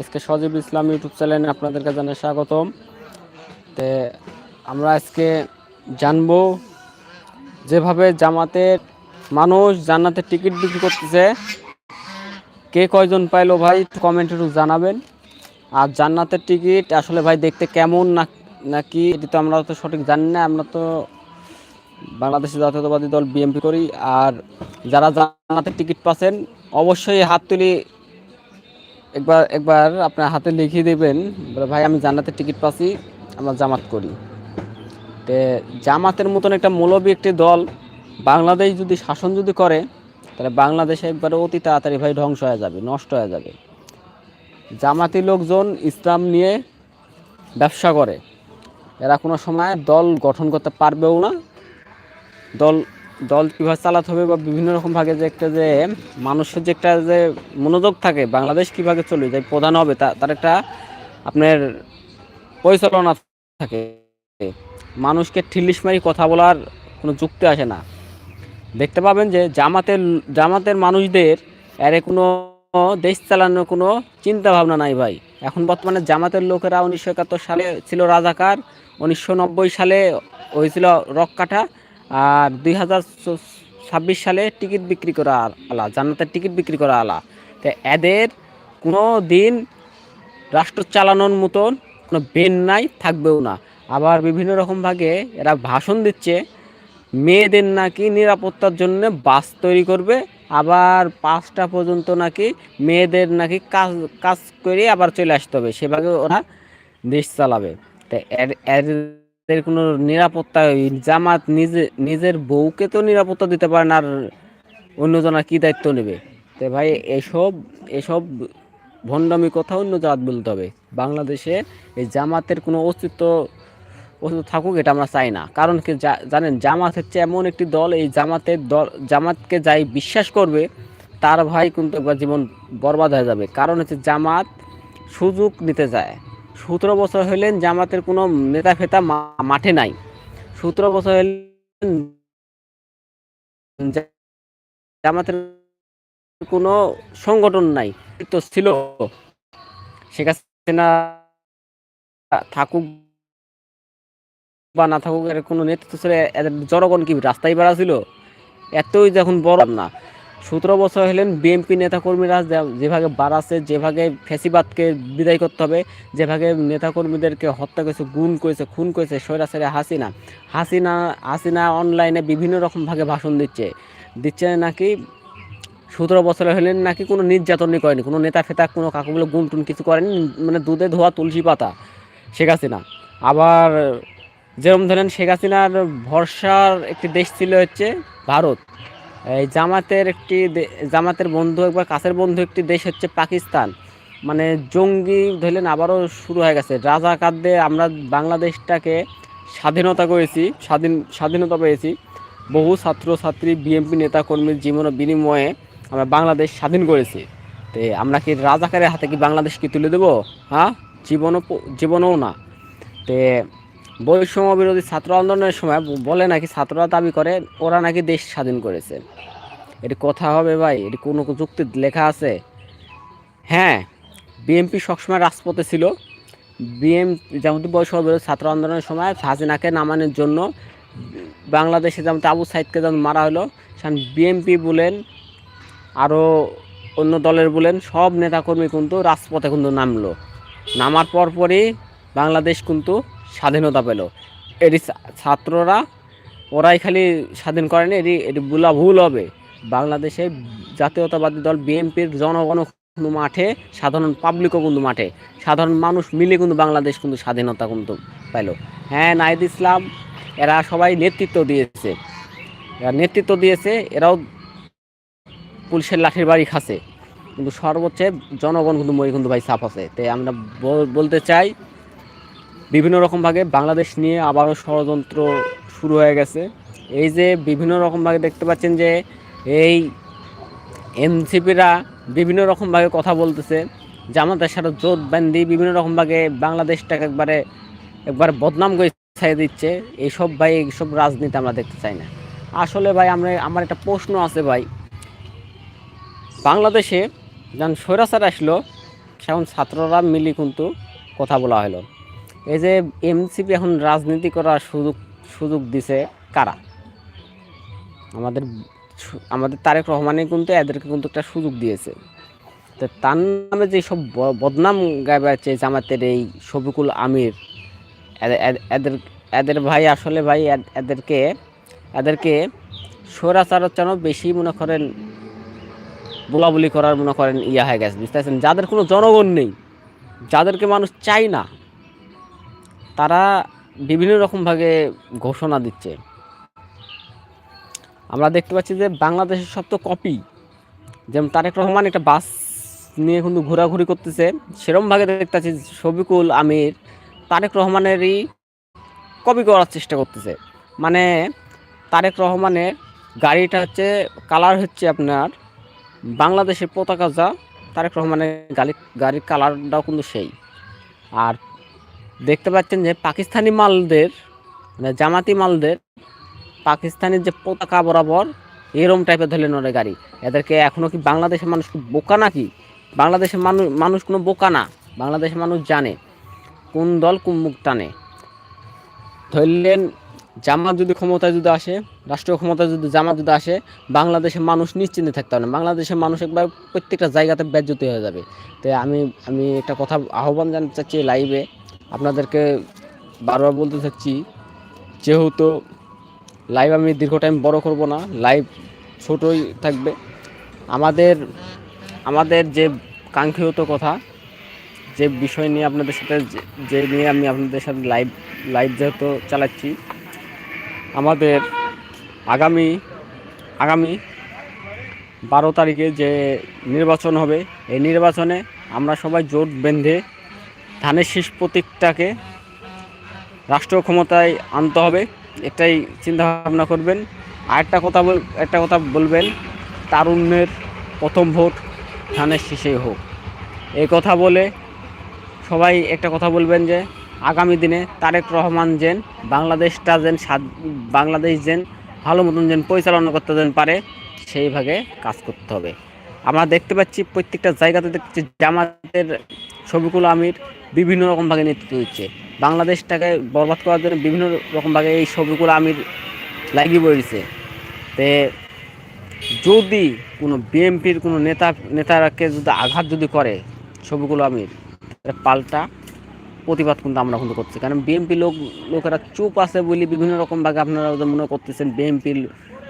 আজকে সজীব ইসলাম ইউটিউব চ্যানেলে আপনাদেরকে জানাই স্বাগতম। তে আমরা আজকে জানব যেভাবে জামাতের মানুষ জান্নাতের টিকিট বিক্রি করতেছে। কে কয়জন পাইলো ভাই কমেন্টে একটু জানাবেন। আর জান্নাতের টিকিট আসলে ভাই দেখতে কেমন না, নাকি এটি তো আমরা তো সঠিক জানি না। আমরা তো বাংলাদেশের জাতীয়তাবাদী দল বিএমপি করি। আর যারা জান্নাতের টিকিট পাচ্ছেন, অবশ্যই হাত তুলি একবার একবার আপনার হাতে লিখিয়ে দেবেন ভাই, আমি জান্নাতের টিকিট পাচ্ছি, আমরা জামাত করি। তে জামাতের মতন একটা মৌলবী একটি দল বাংলাদেশ যদি শাসন যদি করে, তাহলে বাংলাদেশে একবারে অতি তাড়াতাড়ি, ভাই, ধ্বংস হয়ে যাবে, নষ্ট হয়ে যাবে। জামাতি লোকজন ইসলাম নিয়ে ব্যবসা করে। এরা কোনো সময় দল গঠন করতে পারবেও না। দল দল কীভাবে চালাতে হবে বা বিভিন্ন রকম ভাগে যে একটা যে মানুষের যে একটা যে মনোযোগ থাকে, বাংলাদেশ কীভাবে চলবে, যে প্রধান হবে তার একটা আপনার পরিচালনা থাকে। মানুষকে ঠিল্লিস মারি কথা বলার কোনো যুক্তি আসে না। দেখতে পাবেন যে জামাতের জামাতের মানুষদের এর কোনো দেশ চালানোর কোনো চিন্তা ভাবনা নাই ভাই। এখন বর্তমানে জামাতের লোকেরা উনিশশো একাত্তর সালে ছিল রাজাকার, উনিশশো নব্বই সালে হয়েছিল রক কাঠা আর দুই হাজার ছাব্বিশ সালে টিকিট বিক্রি করা আলা, জান্নাতের টিকিট বিক্রি করা আলা। তো এদের কোনো দিন রাষ্ট্র চালানোর মতন কোনো বেন নাই, থাকবেও না। আবার বিভিন্ন রকম ভাগে এরা ভাষণ দিচ্ছে, মেয়েদের নাকি নিরাপত্তার জন্য বাস তৈরি করবে, আবার পাঁচটা পর্যন্ত নাকি মেয়েদের নাকি কাজ কাজ করে আবার চলে আসতে হবে। সেভাবে ওরা দেশ চালাবে। তাই এর এদের কোনো নিরাপত্তা জামাত নিজে, নিজের বউকে তো নিরাপত্তা দিতে পারে না, আর কী দায়িত্ব নেবে? তো ভাই, এসব এসব ভণ্ডামি কথা অন্য জাত বলতে হবে। বাংলাদেশে এই জামাতের কোনো অস্তিত্ব অস্তিত্ব থাকুক এটা আমরা চাই না। কারণ কি জানেন, জামাত হচ্ছে এমন একটি দল, এই জামাতের দল, জামাতকে যাই বিশ্বাস করবে, তার ভাই কিন্তু একবার জীবন বরবাদ হয়ে যাবে। কারণ হচ্ছে জামাত সুযোগ নিতে যায় সতেরো বছর হইলেন জামাতের কোনো নেতা ফেতা মাঠে নাই। সতেরো বছর হইলেন জামাতের কোনো সংগঠন নাই, তো ছিল। শেখ হাসিনা থাকুক বা না থাকুক, এর কোনো নেতৃত্ব ছিল জনগণ কি রাস্তায় বেড়া ছিল? এতই যখন বড় না। সতেরো বছর হলেন বিএনপি নেতাকর্মীরা যেভাবে বাড়াচ্ছে, যেভাবে ফ্যাসিবাদকে বিদায় করতে হবে, যেভাবে নেতাকর্মীদেরকে হত্যা করেছে গুণ করেছে, খুন করেছে সৈরাসারে হাসিনা। হাসিনা হাসিনা অনলাইনে বিভিন্ন রকম ভাগে ভাষণ দিচ্ছে। দিচ্ছে নাকি সতেরো বছর হলেন নাকি কোনো নির্যাতনই করেনি, কোনো নেতা ফেতা, কোনো কাকুগুলো গুণ টুন কিছু করেনি মানে দুধে ধোয়া তুলসী পাতা শেখ হাসিনা। আবার যেরকম ধরেন শেখ হাসিনার ভরসার একটি দেশ ছিল হচ্ছে ভারত। এই জামাতের একটি জামাতের বন্ধু একবার কাছের বন্ধু একটি দেশ হচ্ছে পাকিস্তান। মানে জঙ্গি ধরলেন আবারও শুরু হয়ে গেছে। রাজাকারদের আমরা বাংলাদেশটাকে স্বাধীনতা করেছি, স্বাধীন, স্বাধীনতা পেয়েছি। বহু ছাত্র ছাত্রী বিএনপি নেতা কর্মীর জীবন বিনিময়ে আমরা বাংলাদেশ স্বাধীন করেছি। তে আমরা কি রাজাকারের হাতে কি বাংলাদেশ কি তুলে দেবো? হ্যাঁ? জীবনও জীবনও না। তে বৈষম্য বিরোধী ছাত্র আন্দোলনের সময় বলে নাকি ছাত্ররা দাবি করে, ওরা নাকি দেশ স্বাধীন করেছে। এটি কথা হবে ভাই এটি কোনো যুক্তি লেখা আছে? হ্যাঁ বিএনপি সবসময় রাজপথে ছিল। বিএম যেমন বৈষম্য বিরোধী ছাত্র আন্দোলনের সময় হাসিনাকে নামানোর জন্য বাংলাদেশে যেমন আবু সাইদকে যেমন মারা হলো, সেখানে বিএনপি বলেন আরও অন্য দলের বলেন, সব নেতাকর্মী কিন্তু রাজপথে কিন্তু নামলো। নামার পরপরই বাংলাদেশ কিন্তু স্বাধীনতা পেল। এটি ছাত্ররা ওরাই খালি স্বাধীন করেনি, এটি এটি বলা ভুল হবে। বাংলাদেশে জাতীয়তাবাদী দল বিএনপির জনগণ কিন্তু মাঠে, সাধারণ পাবলিকও কিন্তু মাঠে। সাধারণ মানুষ মিলে কিন্তু বাংলাদেশ কিন্তু স্বাধীনতা কিন্তু পেল। হ্যাঁ নাহিদ ইসলাম, এরা সবাই নেতৃত্ব দিয়েছে। এরা নেতৃত্ব দিয়েছে, এরাও পুলিশের লাঠির বাড়ি খাচ্ছে। কিন্তু সর্বোচ্চ জনগণ কিন্তু মরে কিন্তু ভাই সাফ আছে। তাই আমরা বলতে চাই বিভিন্ন রকমভাবে বাংলাদেশ নিয়ে আবারও ষড়যন্ত্র শুরু হয়ে গেছে। এই যে বিভিন্ন রকমভাবে দেখতে পাচ্ছেন যে এই এনসিপিরা বিভিন্ন রকমভাবে কথা বলতেছে। জামাতের সাথে জোট বিভিন্ন রকমভাবে বাংলাদেশটাকে একবারে একবারে বদনাম করে ছাই দিচ্ছে। এইসব ভাই, এইসব রাজনীতি আমরা দেখতে চাই না। আসলে ভাই, আমরা, আমার একটা প্রশ্ন আছে ভাই। বাংলাদেশে যখন স্বৈরাচার আসলো এখন ছাত্ররা মিলি কিন্তু কথা বলা হলো। এই যে এমসিপি এখন রাজনীতি করার সুযোগ সুযোগ দিছে কারা? আমাদের আমাদের তারেক রহমানই কিন্তু এদেরকে কিন্তু একটা সুযোগ দিয়েছে। তো তার নামে যে সব বদনাম গাইবে আছে জামাতের এই শফিকুল আমির এদের- এদের- ভাই আসলে ভাই এদেরকে এদেরকে স্বৈরাচারের যেন বেশি মনে করেন, বলাবলি করার মনে করেন ইয়া হয়ে গেছে, বুঝতে যাদের কোনো জনগণ নেই, যাদেরকে মানুষ চায় না তারা বিভিন্ন রকমভাবে ঘোষণা দিচ্ছে। আমরা দেখতে পাচ্ছি যে বাংলাদেশের সব তো কপি যেমন তারেক রহমান একটা বাস নিয়ে কিন্তু ঘোরাঘুরি করতেছে সেরমভাবে দেখতে পাচ্ছি শফিকুল আমির তারেক রহমানেরই কপি করার চেষ্টা করতেছে। মানে তারেক রহমানের গাড়িটা হচ্ছে কালার হচ্ছে আপনার বাংলাদেশের পতাকা যা, তারেক রহমানের গাড়ি, গাড়ির কালারটাও কিন্তু সেই। আর দেখতে পাচ্ছেন যে পাকিস্তানি মালদের মানে জামাতি মালদের, পাকিস্তানের যে পতাকা বরাবর এরম টাইপের ধরলেন ওরা গাড়ি। এদেরকে এখনও কি বাংলাদেশের মানুষ বোকা নাকি? বাংলাদেশের মানুষ মানুষ কোনো বোকা না। বাংলাদেশের মানুষ জানে কোন দল কোন মুখ টানে। ধরলেন জামাত যদি ক্ষমতায় যদি আসে রাষ্ট্রীয় ক্ষমতায় যদি জামাত যদি আসে, বাংলাদেশের মানুষ নিশ্চিন্তে থাকতে হবে না। বাংলাদেশের মানুষ একবার প্রত্যেকটা জায়গাতে ব্যাজ্যতি হয়ে যাবে। তো আমি আমি একটা কথা আহ্বান জানাতে চাচ্ছি লাইভে আপনাদেরকে বারবার বলতে চাচ্ছি যেহেতু লাইভ আমি দীর্ঘ টাইম বড় করব না লাইভ ছোটই থাকবে। আমাদের আমাদের যে কাঙ্ক্ষিত কথা, যে বিষয় নিয়ে আপনাদের সাথে যে নিয়ে আমি আপনাদের সাথে লাইভ লাইভ যেহেতু চালাচ্ছি, আমাদের আগামী আগামী বারো তারিখে যে নির্বাচন হবে, এই নির্বাচনে আমরা সবাই জোট বেঁধে ধানের শীষ প্রতীকটাকে রাষ্ট্র ক্ষমতায় আনতে হবে, এটাই চিন্তা ভাবনা করবেন। আর একটা কথা বল, একটা কথা বলবেন, তারুণ্যের প্রথম ভোট ধানের শীষেই হোক। এই কথা বলে সবাই একটা কথা বলবেন যে, আগামী দিনে তারেক রহমান যেন, বাংলাদেশটা যেন বাংলাদেশ যেন ভালো মতন যেন পরিচালনা করতে যেন পারে সেইভাবে কাজ করতে হবে। আমরা দেখতে পাচ্ছি প্রত্যেকটা জায়গাতে দেখছি জামাতের শফিকুল আমির বিভিন্ন রকমভাবে নেতৃত্ব দিচ্ছে। বাংলাদেশটাকে বরবাদ করার জন্য বিভিন্ন রকমভাবে এই শফিকুল আমির লাগিয়ে পড়েছে। তে যদি কোনো বিএনপির কোনো নেতা, নেতাকে যদি আঘাত যদি করে আমির, তাহলে পাল্টা প্রতিবাদ কিন্তু আমরা কিন্তু করছি। কারণ বিএনপি লোক, লোকেরা চুপ আছে বলে বিভিন্ন রকমভাবে আপনারা মনে করতেছেন বিএনপি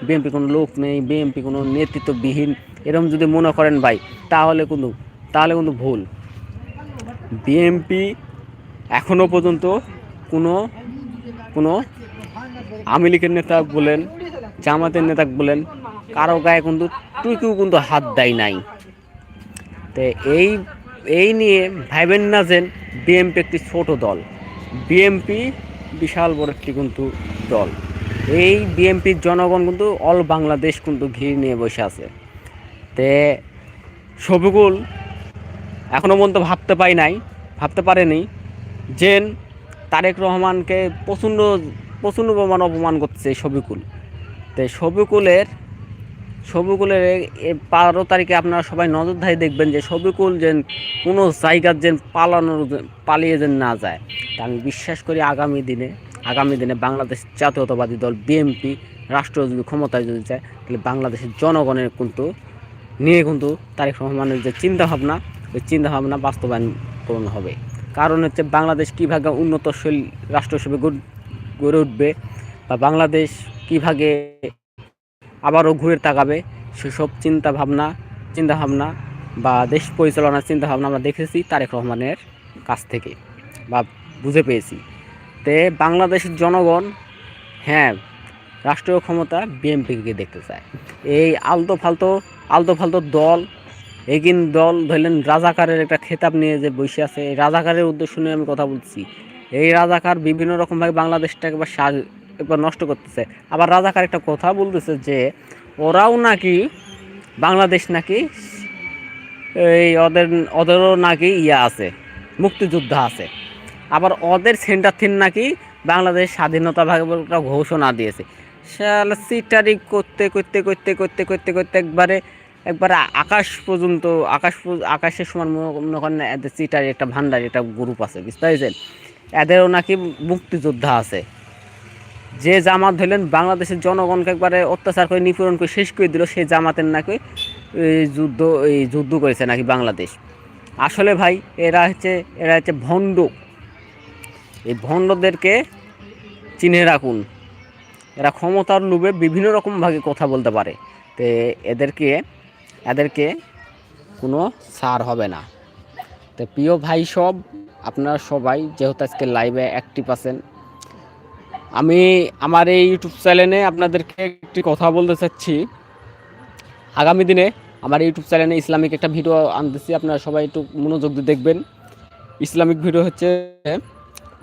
বিএনপি কোনো লোক নেই বিএনপি কোনো নেতৃত্ববিহীন এরকম যদি মনে করেন ভাই, তাহলে কিন্তু তাহলে কিন্তু ভুল। বিএনপি এখনও পর্যন্ত কোনো কোনো আওয়ামী লীগের নেতা বলেন, জামাতের নেতা বলেন, কারও গায়ে কিন্তু টুকিও কিন্তু হাত দেয় নাই। তো এই এই নিয়ে ভাইবেন না যে বিএমপি একটি ছোট দল। বিএমপি বিশাল বড় একটি কিন্তু দল। এই বিএমপির জনগণ কিন্তু অল বাংলাদেশ কিন্তু ঘিরে নিয়ে বসে আছে। তে শফিকুল এখনও পর্যন্ত ভাবতে পাই নাই, ভাবতে পারেনি যে তারেক রহমানকে প্রচণ্ড প্রচণ্ড প্রমাণ অপমান করতেছে শফিকুল তো শফিকুলের শফিকুলের বারো তারিখে আপনারা সবাই নজরদারি দেখবেন যে শফিকুল যেন কোনো জায়গার যেন পালানোর পালিয়ে যেন না যায়। তা আমি বিশ্বাস করি আগামী দিনে আগামী দিনে বাংলাদেশ জাতীয়তাবাদী দল বিএনপি রাষ্ট্র যদি ক্ষমতায় যদি যায়, তাহলে বাংলাদেশের জনগণের কিন্তু, নিয়ে কিন্তু তারেক রহমানের যে চিন্তাভাবনা চিন্তাভাবনা বাস্তবায়ন হবে। কারণ হচ্ছে বাংলাদেশ কীভাবে উন্নতশীল রাষ্ট্র হিসেবে গড়ে উঠবে বা বাংলাদেশ কীভাবে আবারও ঘুরে তাকাবে, সেসব চিন্তা ভাবনা চিন্তা ভাবনা বা দেশ পরিচালনার চিন্তা ভাবনা আমরা দেখেছি তারেক রহমানের কাছ থেকে বা বুঝে পেয়েছি। তে বাংলাদেশের জনগণ হ্যাঁ রাষ্ট্রীয় ক্ষমতা বিএনপিকে দেখতে চায়। এই আলতো ফালতো আলতো ফালতো দল এগিন দল ধরলেন রাজাকারের একটা খেতাব নিয়ে যে বসে আছে। এই রাজাকারের উদ্দেশ্য নিয়ে আমি কথা বলছি। এই রাজাকার বিভিন্ন রকমভাবে বাংলাদেশটাকে একবার সাজ একবার নষ্ট করতেছে। আবার রাজাকার একটা কথা বলতেছে যে, ওরাও নাকি বাংলাদেশ নাকি এই ওদের ওদেরও নাকি ইয়া আছে, মুক্তিযোদ্ধা আছে। আবার ওদের সেন্টার থিন নাকি বাংলাদেশ স্বাধীনতা ভাগে বলে একটা ঘোষণা দিয়েছে। সিটারি করতে করতে করতে করতে করতে করতে একবারে একবারে আকাশ পর্যন্ত, আকাশ আকাশের সমান মনে- করেন এদের চিটার একটা ভান্ডার, একটা গ্রুপ আছে, বুঝতে পেরেছেন? এদেরও নাকি মুক্তিযোদ্ধা আছে। যে জামাত ধরলেন বাংলাদেশের জনগণকে একবারে অত্যাচার করে, নিপীড়ন করে শেষ করে দিল, সেই জামাতের নাকি যুদ্ধ, এই যুদ্ধ করেছে নাকি বাংলাদেশ। আসলে ভাই, এরা হচ্ছে এরা হচ্ছে ভণ্ড। এই ভণ্ডদেরকে চিনে রাখুন। এরা ক্ষমতার লোভে বিভিন্ন রকমভাবে কথা বলতে পারে। তো এদেরকে এদেরকে কোনো সার হবে না। তো প্রিয় ভাই সব, আপনারা সবাই যেহেতু আজকে লাইভে অ্যাক্টিভ আছেন, আমি আমার এই ইউটিউব চ্যানেলে আপনাদেরকে একটি কথা বলতে চাচ্ছি। আগামী দিনে আমার ইউটিউব চ্যানেলে ইসলামিক একটা ভিডিও আনতেছি, আপনারা সবাই একটু মনোযোগ দিয়ে দেখবেন। ইসলামিক ভিডিও হচ্ছে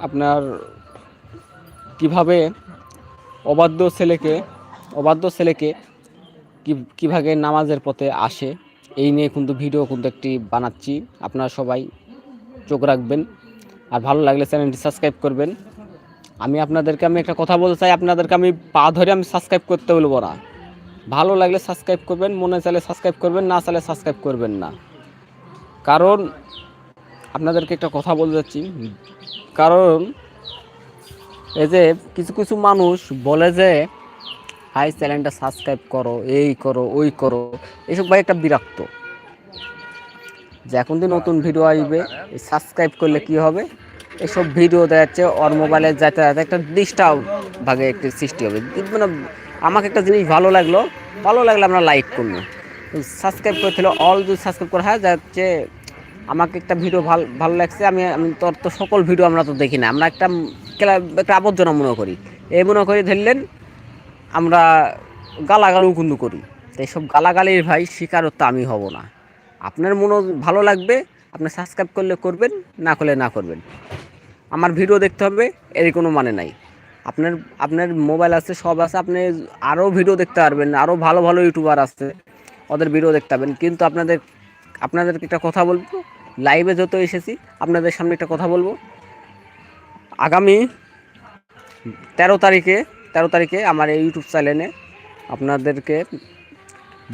আপনার কীভাবে অবাধ্য ছেলেকে অবাধ্য ছেলেকে কীভাবে নামাজের পথে আসে, এই নিয়ে কিন্তু ভিডিও কিন্তু একটি বানাচ্ছি। আপনারা সবাই চোখ রাখবেন। আর ভালো লাগলে চ্যানেলটি সাবস্ক্রাইব করবেন। আমি আপনাদেরকে, আমি একটা কথা বলতে চাই, আপনাদেরকে আমি পা ধরে আমি সাবস্ক্রাইব করতে বলব না। ভালো লাগলে সাবস্ক্রাইব করবেন, মনে চাইলে সাবস্ক্রাইব করবেন, না চাইলে সাবস্ক্রাইব করবেন না। কারণ, আপনাদেরকে একটা কথা বলতে যাচ্ছি কারণ, এই যে কিছু কিছু মানুষ বলে যে হাই চ্যানেলটা সাবস্ক্রাইব করো, এই করো, ওই করো। এইসব ভাই একটা বিরক্ত। যে এখন দিয়ে নতুন ভিডিও আসবে সাবস্ক্রাইব করলে কি হবে? এসব ভিডিও দেখা যাচ্ছে ওর মোবাইলে যাতে যাতে একটা ডিস্টার্ব ভাগে একটি সৃষ্টি হবে। মানে আমাকে একটা জিনিস ভালো লাগল, ভালো লাগলে আমরা লাইক করব। সাবস্ক্রাইব করেছিল অল যদি সাবস্ক্রাইব করা হয়, যাচ্ছে আমাকে একটা ভিডিও ভালো ভালো লাগছে, আমি আমি তোর তো সকল ভিডিও আমরা তো দেখি না। আমরা একটা একটা আবর্জনা মনে করি। এই মনে করি ধরলেন আমরা গালাগালও কিন্তু করি। তো এইসব গালাগালির ভাই শিকারত্ব আমি হব না। আপনার মনে ভালো লাগবে, আপনি সাবস্ক্রাইব করলে করবেন, না করলে না করবেন। আমার ভিডিও দেখতে হবে, এর কোনো মানে নাই। আপনার আপনার মোবাইল আছে, সব আছে, আপনি আরও ভিডিও দেখতে পারবেন, আরও ভালো ভালো ইউটিউবার আছে, ওদের ভিডিও দেখতে পাবেন কিন্তু আপনাদের, আপনাদেরকে একটা কথা বলব লাইভে যত এসেছি, আপনাদের সামনে একটা কথা বলব। আগামী তেরো তারিখে তেরো তারিখে আমার এই ইউটিউব চ্যানেলে আপনাদেরকে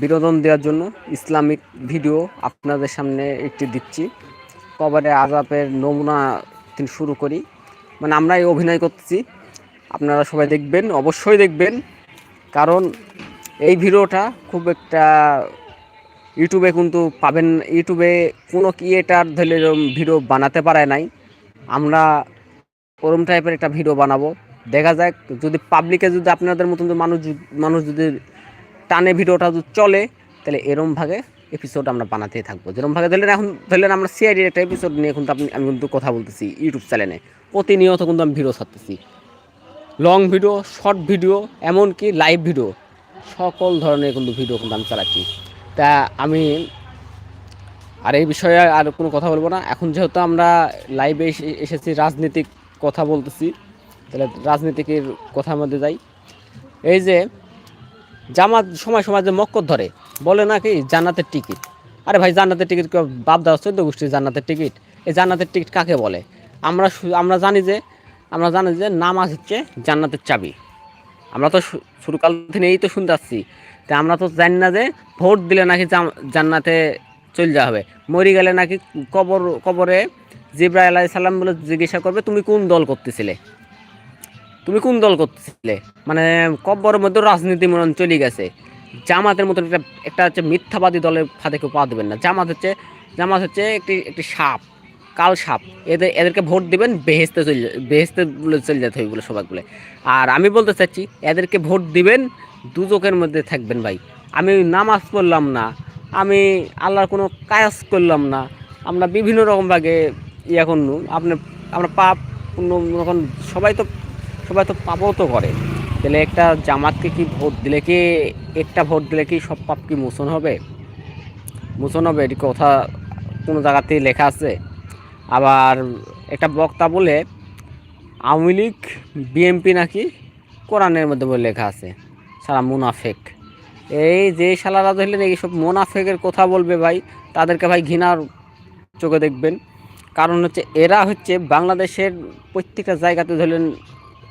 বিনোদন দেওয়ার জন্য ইসলামিক ভিডিও আপনাদের সামনে একটি দিচ্ছি। কবারে আজাবের নমুনা থেকে শুরু করি। মানে আমরাই অভিনয় করতেছি আপনারা সবাই দেখবেন, অবশ্যই দেখবেন। কারণ এই ভিডিওটা খুব একটা ইউটিউবে কিন্তু পাবেন ইউটিউবে কোনো ক্রিয়েটার ধরলে ভিডিও বানাতে পারে নাই। আমরা ওরম টাইপের একটা ভিডিও বানাবো। দেখা যাক, যদি পাবলিকে যদি আপনাদের মতন মানুষ মানুষ যদি টানে ভিডিওটা যদি চলে, তাহলে এরম ভাগে এপিসোড আমরা বানাতেই থাকব। যেরকম ভাগে ধরলেন এখন ধরলেন আমরা সিআইডির একটা এপিসোড নিয়ে কিন্তু আপনি আমি কিন্তু কথা বলতেছি ইউটিউব চ্যানেলে প্রতিনিয়ত কিন্তু আমি ভিডিও ছাড়তেছি। লং ভিডিও শর্ট ভিডিও এমনকি লাইভ ভিডিও সকল ধরনের কিন্তু ভিডিও কিন্তু আমি চালাচ্ছি। তা আমি আর এই বিষয়ে আর কোনো কথা বলব না। এখন যেহেতু আমরা লাইভে এসে- এসেছি, রাজনীতিক কথা বলতেছি তাহলে রাজনীতিকের কথার মধ্যে যাই। এই যে জামাত সময় সময় যে মক্কর ধরে, বলে নাকি জান্নাতের টিকিট? আরে ভাই, জান্নাতের টিকিট বাপ দেওয়া চোদ্দ গোষ্ঠীর জান্নাতের টিকিট। এই জান্নাতের টিকিট কাকে বলে? আমরা আমরা জানি যে, আমরা জানি যে নামাজ হচ্ছে জান্নাতের চাবি। আমরা তো শুরুকাল থেকে এই তো শুনতে আসছি তা আমরা তো জানি না যে ভোট দিলে নাকি জান্নাতে চলে যাওয়া হবে। মরি গেলে নাকি কবর, কবরে জিব্রাহ আলাহ সাল্লাম বলে জিজ্ঞাসা করবে, তুমি কোন দল করতেছিলে? তুমি কোন দল করতেছিলে? মানে কব্বরের মধ্যে রাজনীতি মনে হয় চলে গেছে। জামাতের মতন একটা একটা হচ্ছে মিথ্যাবাদী দলের ফাঁদে কেউ পা দেবেন না। জামাত হচ্ছে জামাত হচ্ছে একটি একটি সাপ, কাল সাপ। এদের, এদেরকে ভোট দিবেন, বেহেস্তে চলে, বেহেস্তে বলে চলে যেতে হবে বলে সবাই বলে। আর আমি বলতে চাচ্ছি, এদেরকে ভোট দিবেন, দুজকের মধ্যে থাকবেন ভাই। আমি নামাজ পড়লাম না, আমি আল্লাহর কোনো কাজ করলাম না। আমরা বিভিন্ন রকমভাবে ইয়া করলু আপনি, আমরা পাপ এখন সবাই তো সবাই তো পাপও তো করে তাহলে একটা জামাতকে কি ভোট দিলে কি, একটা ভোট দিলে কি সব পাপ কি মোচন হবে? মোচন হবে, এটি কথা কোনো জায়গাতেই লেখা আছে। আবার একটা বক্তা বলে, আওয়ামী লীগ বিএমপি নাকি কোরআনের মধ্যে বলে লেখা আছে, সারা মুনাফেক। এই যে শালারা ধরলেন এইসব মোনাফেকের কথা বলবে ভাই, তাদেরকে ভাই ঘৃণার চোখে দেখবেন। কারণ হচ্ছে, এরা হচ্ছে বাংলাদেশের প্রত্যেকটা জায়গাতে ধরলেন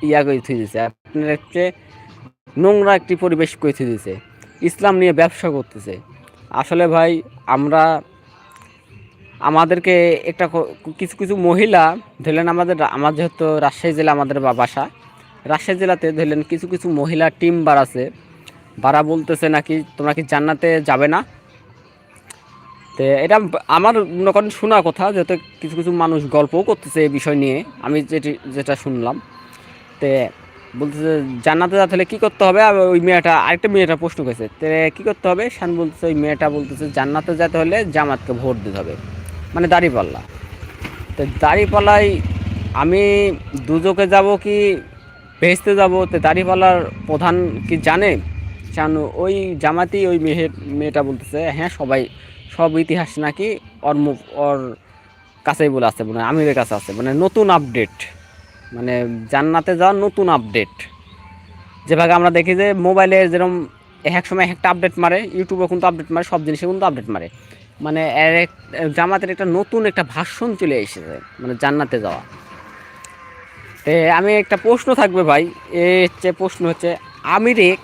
ইয়া করে থুই দিছে। আপনার হচ্ছে নোংরা একটি পরিবেশ করে থুই দিছে। ইসলাম নিয়ে ব্যবসা করতেছে। আসলে ভাই, আমরা, আমাদেরকে একটা কিছু কিছু মহিলা ধরলেন আমাদের আমার যেহেতু রাজশাহী জেলা আমাদের বাসা, রাজশাহী জেলাতে ধরলেন কিছু কিছু মহিলা টিম বার আছে। বারা বলতেছে নাকি, তোমরা কি জান্নাতে যাবে না? তো এটা আমার মনে করেন শোনা কথা, যেহেতু কিছু কিছু মানুষ গল্পও করতেছে এই বিষয় নিয়ে। আমি যেটি, যেটা শুনলাম। তে বলতেছে, জান্নাতে যেতে হলে কী করতে হবে? আর ওই মেয়েটা, আরেকটা মেয়েটা প্রশ্ন করেছে তে কী করতে হবে? শান বলতেছে, ওই মেয়েটা বলতেছে, জান্নাতে যেতে হলে জামাতকে ভোট দিতে হবে। মানে দাড়িপাল্লা। তো দাড়িপাল্লায় আমি দুজকে যাব কি ভেস্তে যাব? তো দাড়িপাল্লার প্রধান কি জানে? চান ওই জামাতি, ওই মেয়ে মেয়েটা বলতেছে হ্যাঁ সবাই, সব ইতিহাস নাকি ওর ওর কাছেই বলে আছে মানে আমিরের কাছে আছে মানে নতুন আপডেট। মানে জান্নাতে যাওয়ার নতুন আপডেট যেভাবে আমরা দেখি যে মোবাইলে যেরকম এক সময় একটা আপডেট মারে ইউটিউবে কিন্তু আপডেট মারে, সব জিনিসে কিন্তু আপডেট মারে। মানে এক- জামাতের একটা নতুন একটা ভাষণ চলে এসেছে মানে জান্নাতে যাওয়া। তে আমি একটা প্রশ্ন থাকবে ভাই, এ হচ্ছে প্রশ্ন হচ্ছে, আমিরে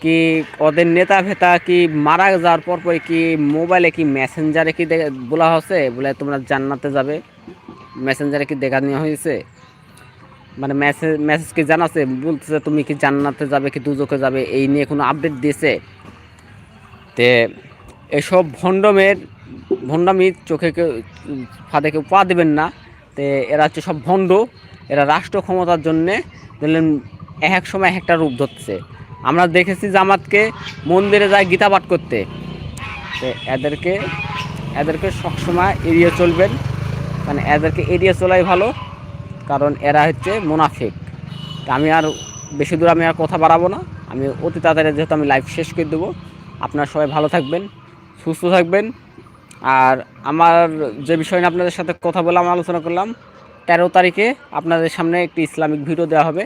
কি ওদের নেতা ফেতা কি মারা যাওয়ার পর পরে কি মোবাইলে কি মেসেঞ্জারে কি বলা হচ্ছে? বলে তোমরা জান্নাতে যাবে। মেসেঞ্জারে কি দেখা নেওয়া হয়েছে? মানে মেসেজ মেসেজ কি জানাচ্ছে বলতেছে, তুমি কি জান্নাতে যাবে, কি দুজকে যাবে? এই নিয়ে কোনো আপডেট দিয়েছে? তে এসব ভণ্ডমের ভণ্ডামি চোখে কেউ, ফাঁদে কেউ পা দেবেন না। তে এরা হচ্ছে সব ভণ্ড। এরা রাষ্ট্র ক্ষমতার জন্যে দেখলেন এক এক সময় একটা রূপ ধরছে আমরা দেখেছি জামাতকে মন্দিরে যায় গীতা পাঠ করতে। এদেরকে এদেরকে সবসময় এড়িয়ে চলবেন। মানে এদেরকে এড়িয়ে চলাই ভালো, কারণ এরা হচ্ছে মুনাফিক। আমি আর বেশি দূর আমি আর কথা বাড়াবো না। আমি অতি তাড়াতাড়ি যেহেতু আমি লাইভ শেষ করে দেবো। আপনারা সবাই ভালো থাকবেন, সুস্থ থাকবেন। আর আমার যে বিষয় নিয়ে আপনাদের সাথে কথা বললাম, আলোচনা করলাম, তেরো তারিখে আপনাদের সামনে একটি ইসলামিক ভিডিও দেওয়া হবে।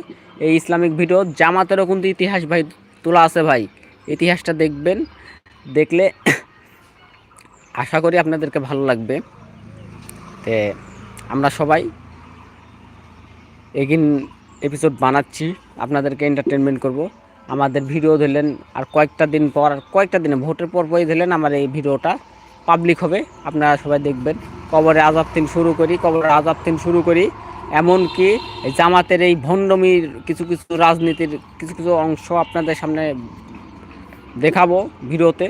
এই ইসলামিক ভিডিও জামাতেরও কিন্তু ইতিহাস ভাই তোলা আছে ভাই। ইতিহাসটা দেখবেন, দেখলে আশা করি আপনাদেরকে ভালো লাগবে। তে আমরা সবাই এগিন এপিসোড বানাচ্ছি, আপনাদেরকে এন্টারটেনমেন্ট করব। আমাদের ভিডিও ধরলেন আর কয়েকটা দিন পর, আর কয়েকটা দিনে, ভোটের পর পরই ধরলেন আমার এই ভিডিওটা পাবলিক হবে, আপনারা সবাই দেখবেন। কবরে আজাব দিন শুরু করি, কবরে আজাব দিন শুরু করি। এমনকি জামাতের এই ভণ্ডমির কিছু কিছু রাজনীতির কিছু কিছু অংশ আপনাদের সামনে দেখাবো ভিডিওতে।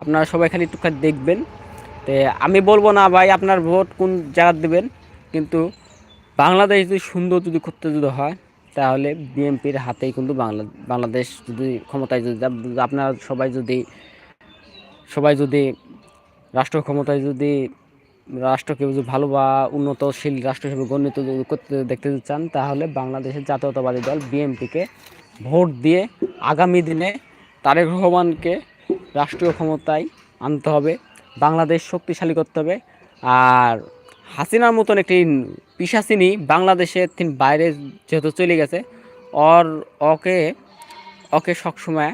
আপনারা সবাই খালি একটু দেখবেন। তে আমি বলব না ভাই, আপনার ভোট কোন জায়গা দেবেন, কিন্তু বাংলাদেশ যদি সুন্দর যদি করতে যদি হয়, তাহলে বিএনপির হাতেই কিন্তু বাংলা, বাংলাদেশ যদি ক্ষমতায় যদি আপনারা সবাই যদি সবাই যদি রাষ্ট্র ক্ষমতায় যদি রাষ্ট্রকে যদি ভালো বা উন্নতশীল রাষ্ট্র হিসেবে গণ্যিত যদি করতে দেখতে চান, তাহলে বাংলাদেশের জাতীয়তাবাদী দল বিএনপিকে ভোট দিয়ে আগামী দিনে তারেক রহমানকে রাষ্ট্রীয় ক্ষমতায় আনতে হবে। বাংলাদেশ শক্তিশালী করতে হবে। আর হাসিনার মতন একটি পিসাসিনী বাংলাদেশের তিন বাইরে যেহেতু চলে গেছে, ওর, ওকে ওকে সবসময়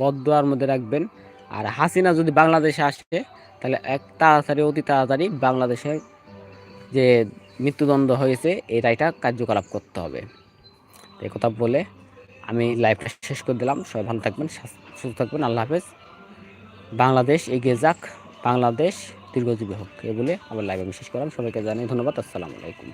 বদদোয়ার মধ্যে রাখবেন। আর হাসিনা যদি বাংলাদেশে আসে, তাহলে এক তাড়াতাড়ি, অতি তাড়াতাড়ি বাংলাদেশে যে মৃত্যুদণ্ড হয়েছে এই রায়টা কার্যকলাপ করতে হবে। এই কথা বলে আমি লাইভটা শেষ করে দিলাম। সবাই ভালো থাকবেন সুস্থ থাকবেন। আল্লাহ হাফেজ। বাংলাদেশ এগিয়ে যাক। বাংলাদেশ দীর্ঘজীবী হোক এ বলে আবার লাইভে বিশেষ শেষ করলাম। সবাইকে জানাই ধন্যবাদ। আসসালামু আলাইকুম।